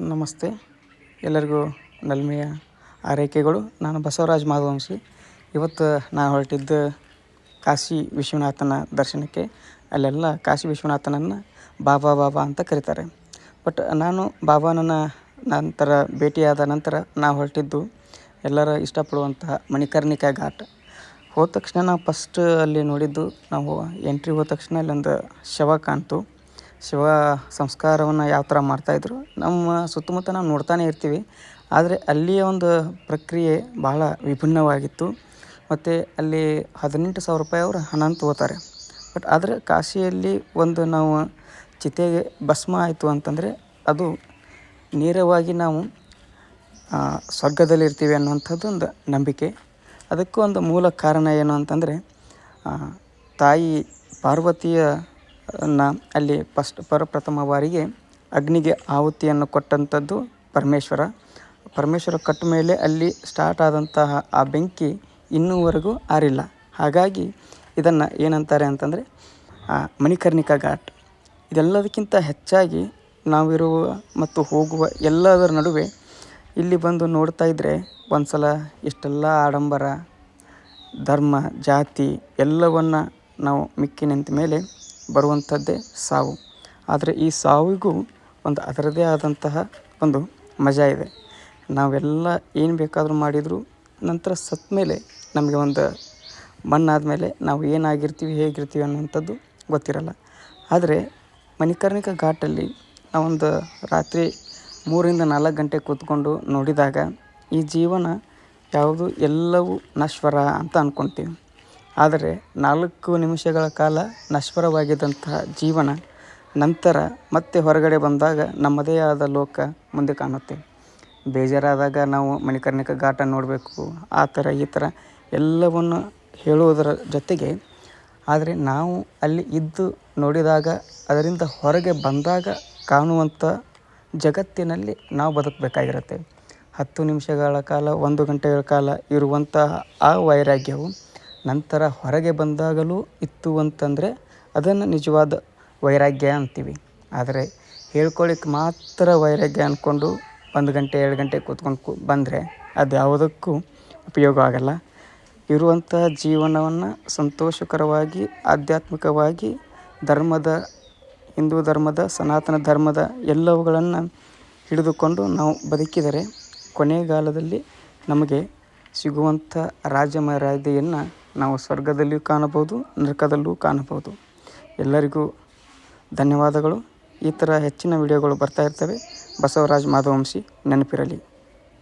ನಮಸ್ತೆ. ಎಲ್ಲರಿಗೂ ನಲ್ಮೆಯ ಆರೈಕೆಗಳು. ನಾನು ಬಸವರಾಜ್ ಮಾಧವಂಶಿ. ಇವತ್ತು ನಾನು ಹೊರಟಿದ್ದು ಕಾಶಿ ವಿಶ್ವನಾಥನ ದರ್ಶನಕ್ಕೆ. ಅಲ್ಲೆಲ್ಲ ಕಾಶಿ ವಿಶ್ವನಾಥನನ್ನು ಬಾಬಾ ಬಾಬಾ ಅಂತ ಕರೀತಾರೆ. ಬಟ್ ನಾನು ಬಾಬಾನನ್ನ ನಂತರ ಭೇಟಿಯಾದ ನಂತರ ನಾವು ಹೊರಟಿದ್ದು ಎಲ್ಲರ ಇಷ್ಟಪಡುವಂತಹ ಮಣಿಕರ್ಣಿಕಾ ಘಾಟ್. ಹೋದ ತಕ್ಷಣ ನಾವು ಫಸ್ಟ್ ಅಲ್ಲಿ ನೋಡಿದ್ದು ನಾವು ಎಂಟ್ರಿ ಹೋದ ತಕ್ಷಣ ಅಲ್ಲೊಂದು ಶವ ಕಾಣ್ತು. ಶಿವ ಸಂಸ್ಕಾರವನ್ನು ಯಾವ ಥರ ಮಾಡ್ತಾಯಿದ್ರು ನಮ್ಮ ಸುತ್ತಮುತ್ತ ನಾವು ನೋಡ್ತಾನೆ ಇರ್ತೀವಿ. ಆದರೆ ಅಲ್ಲಿಯ ಒಂದು ಪ್ರಕ್ರಿಯೆ ಭಾಳ ವಿಭಿನ್ನವಾಗಿತ್ತು. ಮತ್ತು ಅಲ್ಲಿ ಹದಿನೆಂಟು ಸಾವಿರ ರೂಪಾಯಿ ಅವರು ಹಣನ ತಗೋತಾರೆ. ಬಟ್ ಆದರೆ ಕಾಶಿಯಲ್ಲಿ ಒಂದು ನಾವು ಚಿತೆಗೆ ಭಸ್ಮ ಆಯಿತು ಅಂತಂದರೆ ಅದು ನೇರವಾಗಿ ನಾವು ಸ್ವರ್ಗದಲ್ಲಿ ಇರ್ತೀವಿ ಅನ್ನುವಂಥದ್ದು ಒಂದು ನಂಬಿಕೆ. ಅದಕ್ಕೂ ಒಂದು ಮೂಲ ಕಾರಣ ಏನು ಅಂತಂದರೆ ತಾಯಿ ಪಾರ್ವತಿಯ ನ ಅಲ್ಲಿ ಫಸ್ಟ್ ಪ್ರಪ್ರಥಮ ಬಾರಿಗೆ ಅಗ್ನಿಗೆ ಆಹುತಿಯನ್ನು ಕೊಟ್ಟಂಥದ್ದು ಪರಮೇಶ್ವರ. ಪರಮೇಶ್ವರ ಕೊಟ್ಟ ಮೇಲೆ ಅಲ್ಲಿ ಸ್ಟಾರ್ಟ್ ಆದಂತಹ ಆ ಬೆಂಕಿ ಇನ್ನೂವರೆಗೂ ಆರಿಲ್ಲ. ಹಾಗಾಗಿ ಇದನ್ನು ಏನಂತಾರೆ ಅಂತಂದರೆ ಮಣಿಕರ್ಣಿಕಾ ಘಾಟ್. ಇದೆಲ್ಲದಕ್ಕಿಂತ ಹೆಚ್ಚಾಗಿ ನಾವಿರುವ ಮತ್ತು ಹೋಗುವ ಎಲ್ಲದರ ನಡುವೆ ಇಲ್ಲಿ ಬಂದು ನೋಡ್ತಾ ಇದ್ದರೆ ಒಂದು ಸಲ ಇಷ್ಟೆಲ್ಲ ಆಡಂಬರ, ಧರ್ಮ, ಜಾತಿ ಎಲ್ಲವನ್ನು ನಾವು ಮಿಕ್ಕಿ ನಿಂತ ಮೇಲೆ ಬರುವಂಥದ್ದೇ ಸಾವು. ಆದರೆ ಈ ಸಾವಿಗೂ ಒಂದು ಅದರದೇ ಆದಂತಹ ಒಂದು ಮಜಾ ಇದೆ. ನಾವೆಲ್ಲ ಏನು ಬೇಕಾದರೂ ಮಾಡಿದರೂ ನಂತರ ಸತ್ತ ಮೇಲೆ ನಮಗೆ ಒಂದು ಮಣ್ಣಾದ ಮೇಲೆ ನಾವು ಏನಾಗಿರ್ತೀವಿ, ಹೇಗಿರ್ತೀವಿ ಅನ್ನುವಂಥದ್ದು ಗೊತ್ತಿರಲ್ಲ. ಆದರೆ ಮಣಿಕರ್ಣಿಕ ಘಾಟಲ್ಲಿ ನಾವೊಂದು ರಾತ್ರಿ ಮೂರಿಂದ ನಾಲ್ಕು ಗಂಟೆ ಕೂತ್ಕೊಂಡು ನೋಡಿದಾಗ ಈ ಜೀವನ ಯಾವುದು ಎಲ್ಲವೂ ನಶ್ವರ ಅಂತ ಅಂದ್ಕೊಳ್ತೀವಿ ಆದರೆ ನಾಲ್ಕು ನಿಮಿಷಗಳ ಕಾಲ ನಶ್ವರವಾಗಿದ್ದಂತಹ ಜೀವನ ನಂತರ ಮತ್ತೆ ಹೊರಗಡೆ ಬಂದಾಗ ನಮ್ಮದೇ ಆದ ಲೋಕ ಮುಂದೆ ಕಾಣುತ್ತೆ. ಬೇಜಾರಾದಾಗ ನಾವು ಮಣಿಕರ್ಣಿಕ ಘಾಟ ನೋಡಬೇಕು, ಆ ಥರ ಈ ಥರ ಎಲ್ಲವನ್ನು ಹೇಳುವುದರ ಜೊತೆಗೆ, ಆದರೆ ನಾವು ಅಲ್ಲಿ ಇದ್ದು ನೋಡಿದಾಗ, ಅದರಿಂದ ಹೊರಗೆ ಬಂದಾಗ ಕಾಣುವಂಥ ಜಗತ್ತಿನಲ್ಲಿ ನಾವು ಬದುಕಬೇಕಾಗಿರುತ್ತೆ. ಹತ್ತು ನಿಮಿಷಗಳ ಕಾಲ, ಒಂದು ಗಂಟೆಗಳ ಕಾಲ ಇರುವಂತಹ ಆ ವೈರಾಗ್ಯವು ನಂತರ ಹೊರಗೆ ಬಂದಾಗಲೂ ಇತ್ತು ಅಂತಂದರೆ ಅದನ್ನು ನಿಜವಾದ ವೈರಾಗ್ಯ ಅಂತೀವಿ. ಆದರೆ ಹೇಳ್ಕೊಳಿಕ್ಕೆ ಮಾತ್ರ ವೈರಾಗ್ಯ ಅಂದ್ಕೊಂಡು ಒಂದು ಗಂಟೆ, ಎರಡು ಗಂಟೆ ಕೂತ್ಕೊಂಡು ಕು ಬಂದರೆ ಅದು ಯಾವುದಕ್ಕೂ ಉಪಯೋಗ ಆಗಲ್ಲ. ಇರುವಂತಹ ಜೀವನವನ್ನು ಸಂತೋಷಕರವಾಗಿ, ಆಧ್ಯಾತ್ಮಿಕವಾಗಿ, ಧರ್ಮದ, ಹಿಂದೂ ಧರ್ಮದ, ಸನಾತನ ಧರ್ಮದ ಎಲ್ಲವುಗಳನ್ನು ಹಿಡಿದುಕೊಂಡು ನಾವು ಬದುಕಿದರೆ ಕೊನೆಗಾಲದಲ್ಲಿ ನಮಗೆ ಸಿಗುವಂಥ ರಾಜ್ಯ ಮರ್ಯಾದೆಯನ್ನು ನಾವು ಸ್ವರ್ಗದಲ್ಲಿಯೂ ಕಾಣಬಹುದು ನರಕದಲ್ಲೂ ಕಾಣಬಹುದು. ಎಲ್ಲರಿಗೂ ಧನ್ಯವಾದಗಳು. ಈ ಥರ ಹೆಚ್ಚಿನ ವಿಡಿಯೋಗಳು ಬರ್ತಾ ಇರ್ತವೆ. ಬಸವರಾಜ್ ಮಾಧವಂಶಿ ನೆನಪಿರಲಿ.